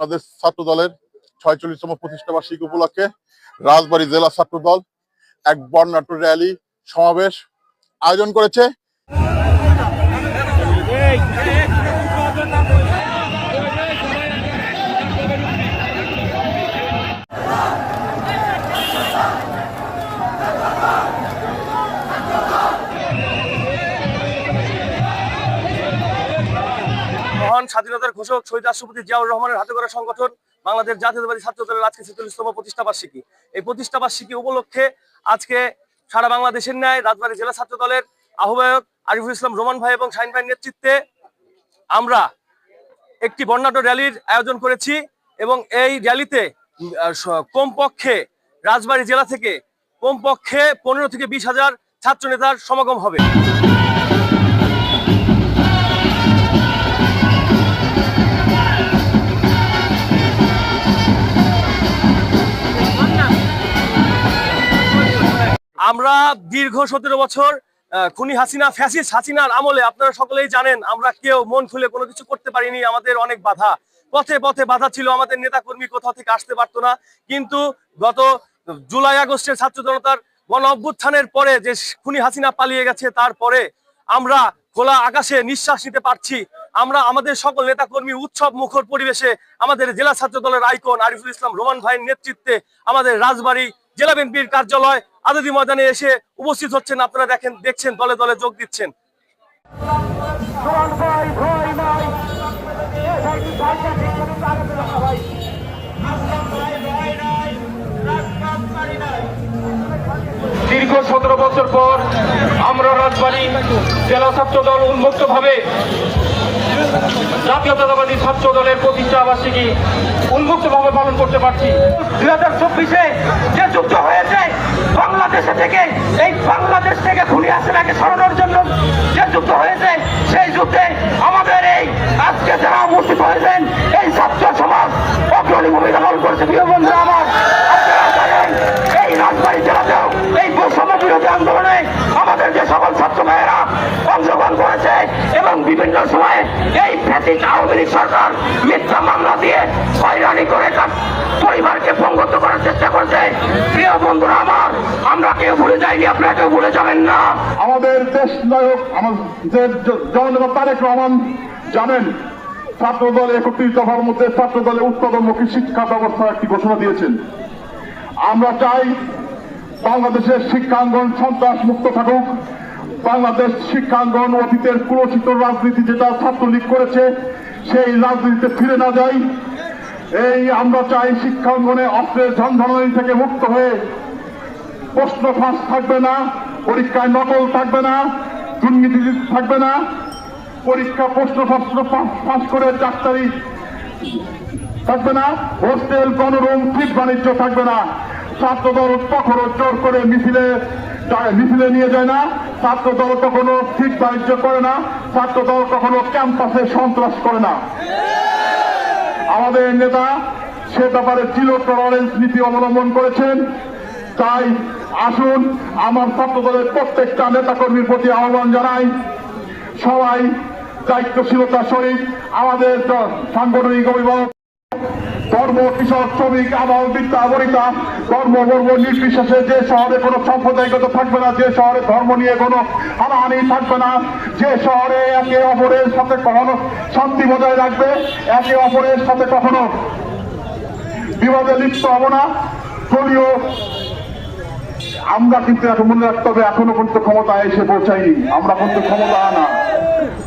বাংলাদেশ ছাত্র দলের ছয়চল্লিশতম প্রতিষ্ঠা বার্ষিকী উপলক্ষে রাজবাড়ী জেলা ছাত্র দল এক বর্ণাঢ্য র্যালি সমাবেশ আয়োজন করেছে। মহান স্বাধীনতার ঘোষক শহীদ রাষ্ট্রপতি জিয়াউর রহমানের হাতে করা সংগঠন বাংলাদেশ জাতীয়তাবাদী ছাত্র দলের আজকে ছেচল্লিশতম প্রতিষ্ঠা বার্ষিকী। এই প্রতিষ্ঠা বার্ষিকী উপলক্ষে আজকে সারা বাংলাদেশের ন্যায় রাজবাড়ী জেলা ছাত্র দলের আহ্বায়ক আরিফুল ইসলাম রোমান ভাই এবং শাহিন ভাইয়ের নেতৃত্বে আমরা একটি বর্ণাঢ্য র্যালির আয়োজন করেছি এবং এই র্যালিতে কমপক্ষে রাজবাড়ী জেলা থেকে কমপক্ষে পনেরো থেকে বিশ হাজার ছাত্র নেতার সমাগম হবে। আমরা দীর্ঘ সতেরো বছর খুনি হাসিনা ফ্যাসিস হাসিনার আমলে, আপনারা সকলেই জানেন, আমরা কেউ মন খুলে কোনো কিছু করতে পারিনি, আমাদের অনেক বাধা। পথে পথে বাধা ছিল, আমাদের নেতাকর্মী কোথাও থেকে আসতে পারতো না। কিন্তু গত জুলাই, আগস্টের ছাত্র জনতার গণ অভ্যুত্থানের পরে যে খুনি হাসিনা পালিয়ে গেছে, তারপরে আমরা খোলা আকাশে নিঃশ্বাস নিতে পারছি। আমরা আমাদের সকল নেতাকর্মী উৎসব মুখর পরিবেশে আমাদের জেলা ছাত্র দলের আইকন আরিফুল ইসলাম রোমান ভাইয়ের নেতৃত্বে আমাদের রাজবাড়ী জেলা বিএনপির কার্যালয় আজাদি ময়দানে এসে উপস্থিত হচ্ছেন। আপনারা দেখেন, দেখছেন, দলে দলে যোগ দিচ্ছেন। দীর্ঘ সতেরো বছর পর আমরা রাজবাড়ী জেলা ছাত্র দল উন্মুক্ত ভাবে জাতীয়তাবাদী ছাত্র দলের প্রতিষ্ঠা বার্ষিকী উন্মুক্ত ভাবে পালন করতে পারছি। দুই হাজার চব্বিশে যে যুদ্ধ হয়েছে, বাংলাদেশে থেকে, এই বাংলাদেশ থেকে খুনি হাসিনাকে সরানোর জন্য যে যুদ্ধ হয়েছে, সেই যুদ্ধে আমাদের এই আজকে যারা উপস্থিত হয়েছেন, এই ছাত্র সমাজ অগ্রণী ভূমিকা পালন করেছে। প্রিয় বন্ধুরা বিভিন্ন সময়ে এই ফ্যাসিস্ট আওয়ামী সরকার মিথ্যা মামলা দিয়ে হয়রানি করে পরিবারকে পঙ্গত করার চেষ্টা করছে। প্রিয় বন্ধুরা আমার, আমরা কেউ ভুলে যাইনি, আপনারা কেউ ভুলে যাবেন না। আমাদের দেশ নায়ক আমাদের জননেতা তারেক রহমান জানেন ছাত্র দল একত্রিশ দফার মধ্যে ছাত্র দলের উৎপাদনমুখী শিক্ষা ব্যবস্থার একটি ঘোষণা দিয়েছেন। আমরা চাই বাংলাদেশের শিক্ষাঙ্গন সন্ত্রাস মুক্ত থাকুক বাংলাদেশ শিক্ষাঙ্গন অতীতের কুলসিত রাজনীতি যেটা ছাত্রলীগ করেছে, সেই রাজনীতিতে ফিরে না যায় এই আমরা চাই শিক্ষাঙ্গনে অস্ত্রের ঝনঝনানি থেকে মুক্ত হয়ে প্রশ্ন ফাঁস থাকবে না, পরীক্ষায় নকল থাকবে না, দুর্নীতি থাকবে না। পরীক্ষা প্রশ্ন ফাঁস ফাঁস করে ডাক্তারি থাকবে না, হোস্টেল, গণরুম, ফিট বাণিজ্য থাকবে না। ছাত্র দল কখনো জোর করে মিছিলে মিছিলে নিয়ে যায় না। ছাত্র দল কখনো ফিট বাণিজ্য করে না। ছাত্র দল কখনো ক্যাম্পাসে সন্ত্রাস করে না। আমাদের নেতা সে ব্যাপারে জিরো টলারেন্স নীতি অবলম্বন করেছেন। তাই আসুন, আমার ছাত্র দলের প্রত্যেকটা নেতাকর্মীর প্রতি আহ্বান জানাই। সবাই দায়িত্বশীলতার সহিত আমাদের সাংগঠনিক অভিভাবক ধর্ম কৃষক, শ্রমিক আবাহ বিদ্যা আবরিতা ধর্ম বর্ম নির্বিশেষে যে শহরে কোনো সম্প্রদায়গত থাকবে না, যে শহরে ধর্ম নিয়ে কোনো হানাহানি থাকবে না, যে শহরে একে অপরের সাথে কখনো শান্তি বজায় রাখবে, একে অপরের সাথে কখনো বিবাদে লিপ্ত হব না, দলীয় আমরা কিন্তু এখন মনে রাখতে হবে এখনও পর্যন্ত ক্ষমতা এসে পৌঁছাইনি আমরা কিন্তু ক্ষমতা না।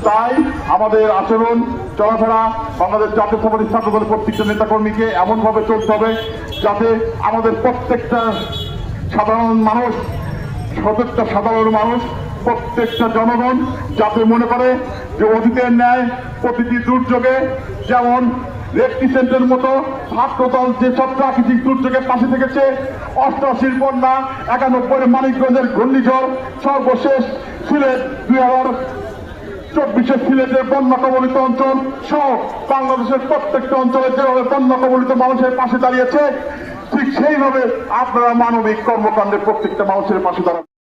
তাই আমাদের আচরণ চলাফেরা বাংলাদেশ জাতীয় সমাজী ছাত্র দলের প্রত্যেকটা নেতাকর্মীকে এমন ভাবে চলতে হবে যাতে আমাদের প্রত্যেকটা সাধারণ মানুষ, প্রত্যেকটা সাধারণ মানুষ, প্রত্যেকটা জনগণ যাতে মনে করে যে অতীতের ন্যায় প্রতিটি দুর্যোগে যেমন রেপ্রিসেন্টের মতো ছাত্র দল যে সব প্রাকৃতিক দুর্যোগের পাশে থেকেছে, অষ্টআশির বন্যা একানব্বই মানিকগঞ্জের ঘূর্ণিঝড়, সর্বশেষ সিলেট দুই হাজার চব্বিশে সিলেটের বন্যা কবলিত অঞ্চল সহ বাংলাদেশের প্রত্যেকটা অঞ্চলে যেভাবে বন্যা কবলিত মানুষের পাশে দাঁড়িয়েছে, ঠিক সেইভাবে আপনারা মানবিক কর্মকাণ্ডে প্রত্যেকটা মানুষের পাশে দাঁড়ান।